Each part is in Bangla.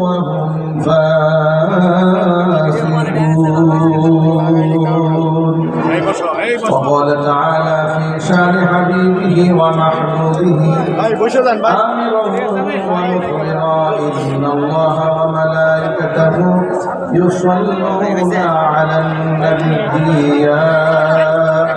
وهم فاسقون وقال تعالى في شان حبيبه ومحبوبه آمرا إن الله وملائكته يصلون على النبي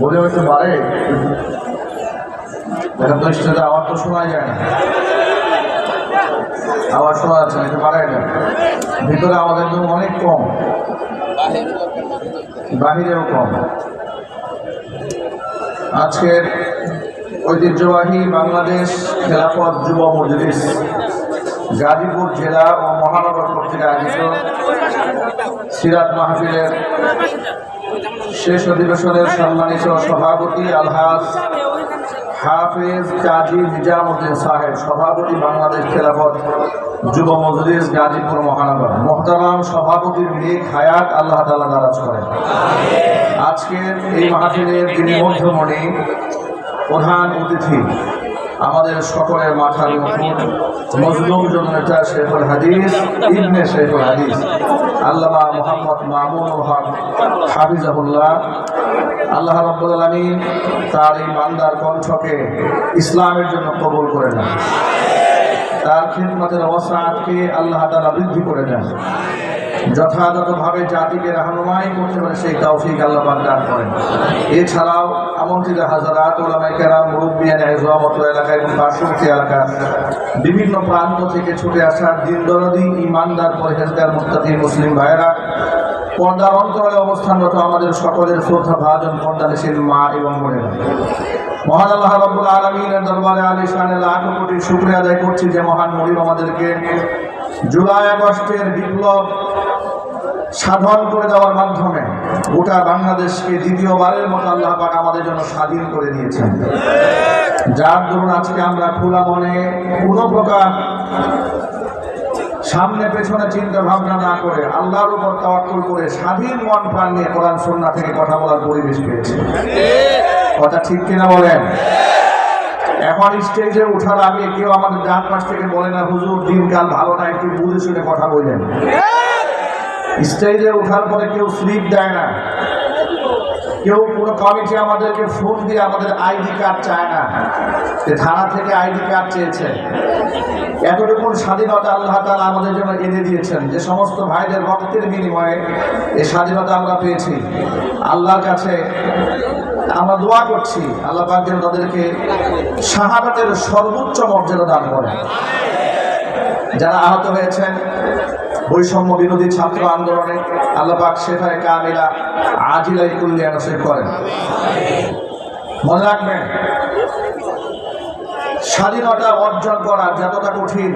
বলে হইতে পারে দেখা তো স্টেজে আওয়াজ তো শোনা যায় না। আওয়াজ শোনা যাচ্ছে না, এটা না ভিতরে আমাদের জন্য অনেক কম। বাহিরেও কম। আজকের ঐতিহ্যবাহী বাংলাদেশ খেলাফত যুব মজলিস, গাজীপুর জেলা ও মহানগর কর্তৃক আয়োজিত সিরাত মাহফিলের শেষ অধিবেশনের সম্মানিত সভাপতি আলহাজ হাফেজ কাজী নিজামুদ্দিন সাহেব, সভাপতি বাংলাদেশ খেলাফত যুব মজলিস, গাজীপুর মহানগর। মোহতারাম সভাপতির মেঘ হায়াত আল্লাহ তালা নারাজ করেন। আজকের এই মাহফিলের যিনি মধ্যমণি প্রধান অতিথি। আমাদের সকলের মাথার মুকুট মজলুম জননেতা শেখুল হাদিস, ইবনে শেখুল হাদিস, আল্লামা মোহাম্মদ মামুন হক হাফিজাহুল্লাহ, আল্লাহ রব্বুল আলমী তার এই মান্দার কণ্ঠকে ইসলামের জন্য কবুল করে নেন। তার খিদমতের অবস্থাকে আল্লাহ তাআলা বৃদ্ধি করে দেন। যথাযথভাবে জাতিকে রাহনুমাই করতে পারে সেই তৌফিক আল্লাহ পাক দান করেন। এছাড়াও আমন্ত্রিত হাজারাত ওলামাই কেরাম মুরব্বিয়ান এজওয়ামত এলাকা এবং পার্শ্ববর্তী এলাকা, বিভিন্ন প্রান্ত থেকে ছুটে আসা দিন দরদি ইমানদার পরহেজগার মুক্তাদি মুসলিম ভাইয়েরা পর্দার অন্তরালে অবস্থানরত আমাদের সকলের শ্রদ্ধা, ভাজন পর্দাদেশের মা এবং বোনেরা। মহান আল্লাহ রব্বুল আলমিনের দরবারে আলী শানের লাখ কোটি শুক্রিয়া আদায় করছি যে মহান মরিম আমাদেরকে জুলাই আগস্টের বিপ্লব সাধন করে দেওয়ার মাধ্যমে গোটা বাংলাদেশকে দ্বিতীয়বারের মতো আল্লাহ পাক আমাদের জন্য স্বাধীন করে দিয়েছেন। যার দরুন আজকে আমরা খোলা মনে কোনো প্রকার সামনে পেছনে চিন্তা ভাবনা না করে আল্লাহর উপর তাওয়াক্কুল করে স্বাধীন মন প্রাণ নিয়ে কোরআন সন্না থেকে কথা বলার পরিবেশ পেয়েছে। কথা ঠিক কিনা বলেন? এখন স্টেজে ওঠার আগে কেউ আমাদের ডান পাশ থেকে বলে না হুজুর দিনকাল ভালো না একটু বুঝে শুনে কথা বললেন স্টেজে ওঠার পরে কেউ স্লিপ দেয় না। কেউ কোনো কমিটি আমাদেরকে ফোন দিয়ে আমাদের আইডি কার্ড চায় না। যে থানা থেকে আইডি কার্ড চেয়েছে। এতটুকু স্বাধীনতা আল্লাহ তালা আমাদের জন্য এনে দিয়েছেন যে সমস্ত ভাইদের রক্তের বিনিময়ে এই স্বাধীনতা আমরা পেয়েছি। আল্লাহর কাছে আমরা দোয়া করছি, আল্লাহ পাক তাদেরকে শাহাদাতের সর্বোচ্চ মর্যাদা দান করেন। যারা আহত হয়েছেন বৈষম্য বিরোধী ছাত্র আন্দোলনে আল্লাহ পাক শেফায় কামিলা আজিলাই কুল্লিয়া নসিব করেন। মনে রাখবেন, স্বাধীনতা অর্জন করা যতটা কঠিন,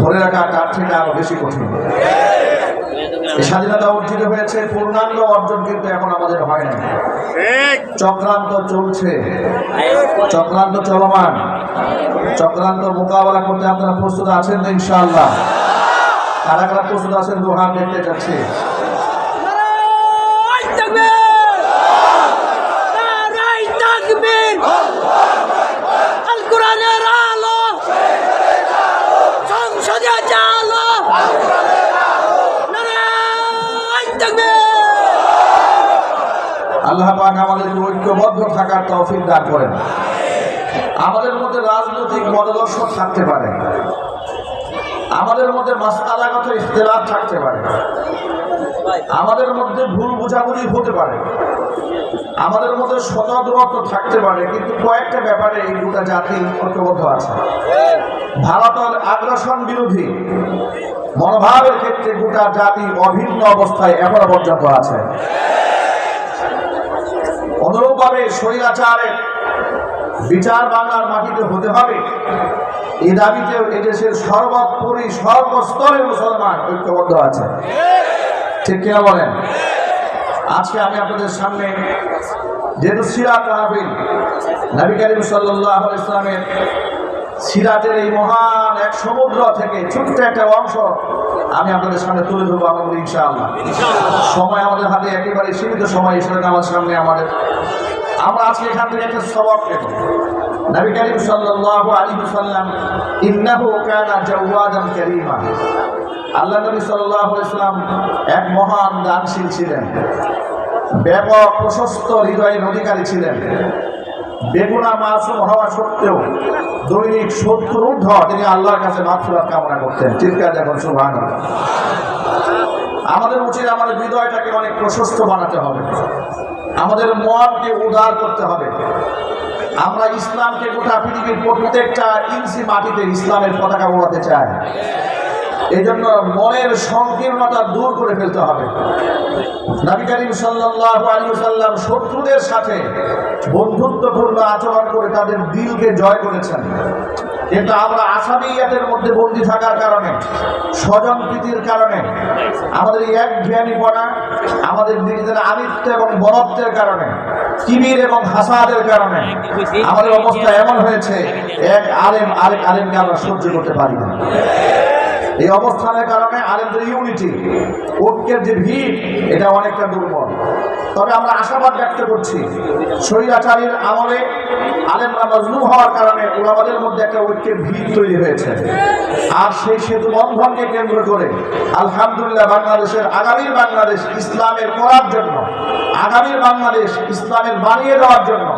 ধরে রাখা তার থেকে আরও বেশি কঠিন। স্বাধীনতা অর্জিত হয়েছে, পূর্ণাঙ্গ অর্জন কিন্তু এখন আমাদের হয় না চক্রান্ত চলছে, চক্রান্ত চলমান, চক্রান্ত মোকাবেলা করতে আপনারা প্রস্তুত আছেন তো ইনশাআল্লাহ? কারা কারা প্রস্তুত আছেন দোহান দেখতে যাচ্ছে! আল্লাহ পাক আমাদেরকে ঐক্যবদ্ধ থাকার তৌফিক দান করেন। আমাদের মধ্যে রাজনৈতিক মতাদর্শ থাকতে পারে। আমাদের মধ্যে মাসালাগত ইখতিলাফ থাকতে পারে। আমাদের মধ্যে ভুল বোঝাবুঝি হতে পারে। আমাদের মধ্যে শতদূরত্ব থাকতে পারে, কিন্তু কয়েকটা ব্যাপারে এই দুটা জাতি ঐক্যবদ্ধ আছে। ভারতের আগ্রাসন বিরোধী মনোভাবের ক্ষেত্রে গোটা জাতি অভিন্ন অবস্থায় এখনও পর্যন্ত আছে। অনুরূপভাবে স্বৈরাচারের বিচার বাংলার মাটিতে হতে হবে। এই দাবিতে এদেশের সর্বোপরি সর্বস্তরের মুসলমান ঐক্যবদ্ধ আছে। ঠিক কিনা বলেন? আজকে আমি আপনাদের সামনে যেহেতু সিরাত মাহফিল নবী করিম সাল্লাহ ইসলামের সিরাতের এই মহান এক সমুদ্র থেকে ছোট্ট একটা অংশ আমি আপনাদের সামনে তুলে ধরবো আমাদের ইনশাআল্লাহ। সময় আমাদের হাতে একেবারে সীমিত সময় হিসেবে আমার সামনে আমাদের আমরা আজকে এখান থেকে একটা সবক নেব নবী করিম সাল্লাল্লাহু আলাইহি ওয়াসাল্লাম ইন্নাহু কানা জাওয়াদান কারীমা। আল্লাহ নবী সাল্লাল্লাহু আলাইহি ওয়াসাল্লাম এক মহান দানশীল ছিলেন। ব্যাপক প্রশস্ত হৃদয়ের অধিকারী ছিলেন। বেগুনা মাসুম হওয়া সত্ত্বেও দৈনিক সত্তর ঊর্ধ্ব তিনি আল্লাহর কাছে মাফুরাত কামনা করতেন। চিৎকার দেখুন সুভান আমাদের উচিত আমাদের হৃদয়টাকে অনেক প্রশস্ত বানাতে হবে। আমাদের মনকে উদার করতে হবে। আমরা ইসলামকে গোটা পৃথিবীর প্রত্যেকটা ইঞ্চি মাটিতে ইসলামের পতাকা উড়াতে চাই। এই মনের সংকীর্ণতা দূর করে ফেলতে হবে। নবী করিম সাল্লাল্লাহু আলাইহি ওয়াসাল্লাম শত্রুদের সাথে বন্ধুত্বপূর্ণ আচরণ করে তাদের দিলকে জয় করেছেন। কিন্তু আমরা আসামিয়াতের মধ্যে বন্দী থাকার কারণে, স্বজন প্রীতির কারণে, আমাদের এক জ্ঞানীপনা, আমাদের নিজেদের আমিত্ব এবং বরত্বের কারণে কিবির এবং হাসাদের কারণে আমাদের অবস্থা এমন হয়েছে, এক আলেম আরেক আলেমকে আমরা সহ্য করতে পারি না। এই অবস্থানের কারণে আলেমদের ইউনিটি। ঐক্যের যে ভিড় এটা অনেকটা দুর্বল। তবে আমরা আশাবাদ ব্যক্ত করছি, স্বৈরাচারীর আমলে আলেমরা মজলুম হওয়ার কারণে ওলামাদের মধ্যে একটা ঐক্যের ভিড় তৈরি হয়েছে। আর সেই সেতু বন্ধনকে কেন্দ্র করে আলহামদুলিল্লাহ বাংলাদেশের আগামীর বাংলাদেশ ইসলামের করার জন্য, আগামীর বাংলাদেশ ইসলামের বানিয়ে দেওয়ার জন্য,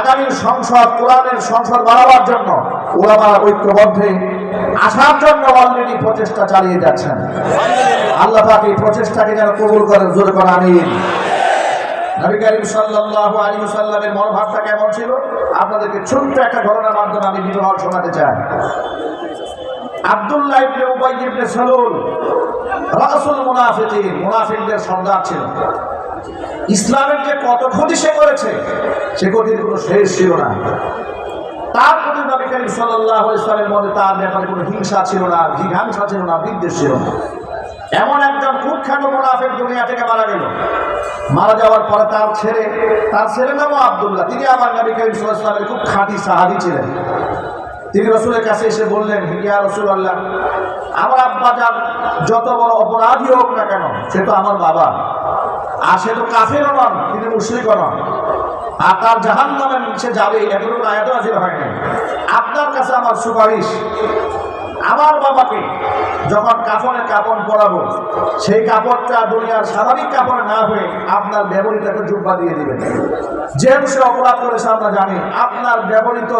আগামীর সংসদ, কোরআনের সংসদ বাড়াবার জন্য ওলামারা ঐক্যবদ্ধে। আসার জন্য অলরেডি প্রচেষ্টা চালিয়ে যাচ্ছেন। আল্লাহ পাক এই প্রচেষ্টাকে যেন কবুল করেন, জোর করে ওয়াসাল্লামের মনোভাবটা কেমন ছিল? আপনাদেরকে ছোট্ট একটা মাধ্যমে আমি শোনাতে চাই। ছিল। ইসলামের যে কত ক্ষতি সে করেছে, সে ক্ষতির কোনো শেষ ছিল না। তার নবী করিম ওয়াসাল্লামের মধ্যে তার ব্যাপারে কোনো হিংসা ছিল না জিঘাংসা ছিল না, বিদ্বেষ ছিল না। এমন একজন কুখ্যাত মুনাফিক দুনিয়া থেকে মারা গেল। মারা যাওয়ার পরে তার ছেলে, তার ছেলের নামও আব্দুল্লাহ। তিনি আমার নবী করিম ওয়াসাল্লামের খুব খাঁটি সাহাবী ছিলেন। তিনি রসুলের কাছে এসে বললেন হিয়া রসুল আল্লাহ আমার আব্বা যান যত বড় অপরাধী হোক না কেন, সে তো আমার বাবা। আর সে তো কাফেরও নন, তিনি মুশরিকও নন। আর তার জাহান নামে সে যাবে এগুলো আয়াত হাজির হয় নাই। আপনার কাছে আমার সুপারিশ, আমার বাবাকে যখন কাপড়ে কাপড় পরাবো, সেই কাপড়টা দুনিয়ার স্বাভাবিক কাপড় না হয়ে আপনার ব্যবহৃত জুব্বা দিয়ে দিবেন। যেহেতু সে অপরাধ করেছে, আমরা জানি, আপনার ব্যবহৃত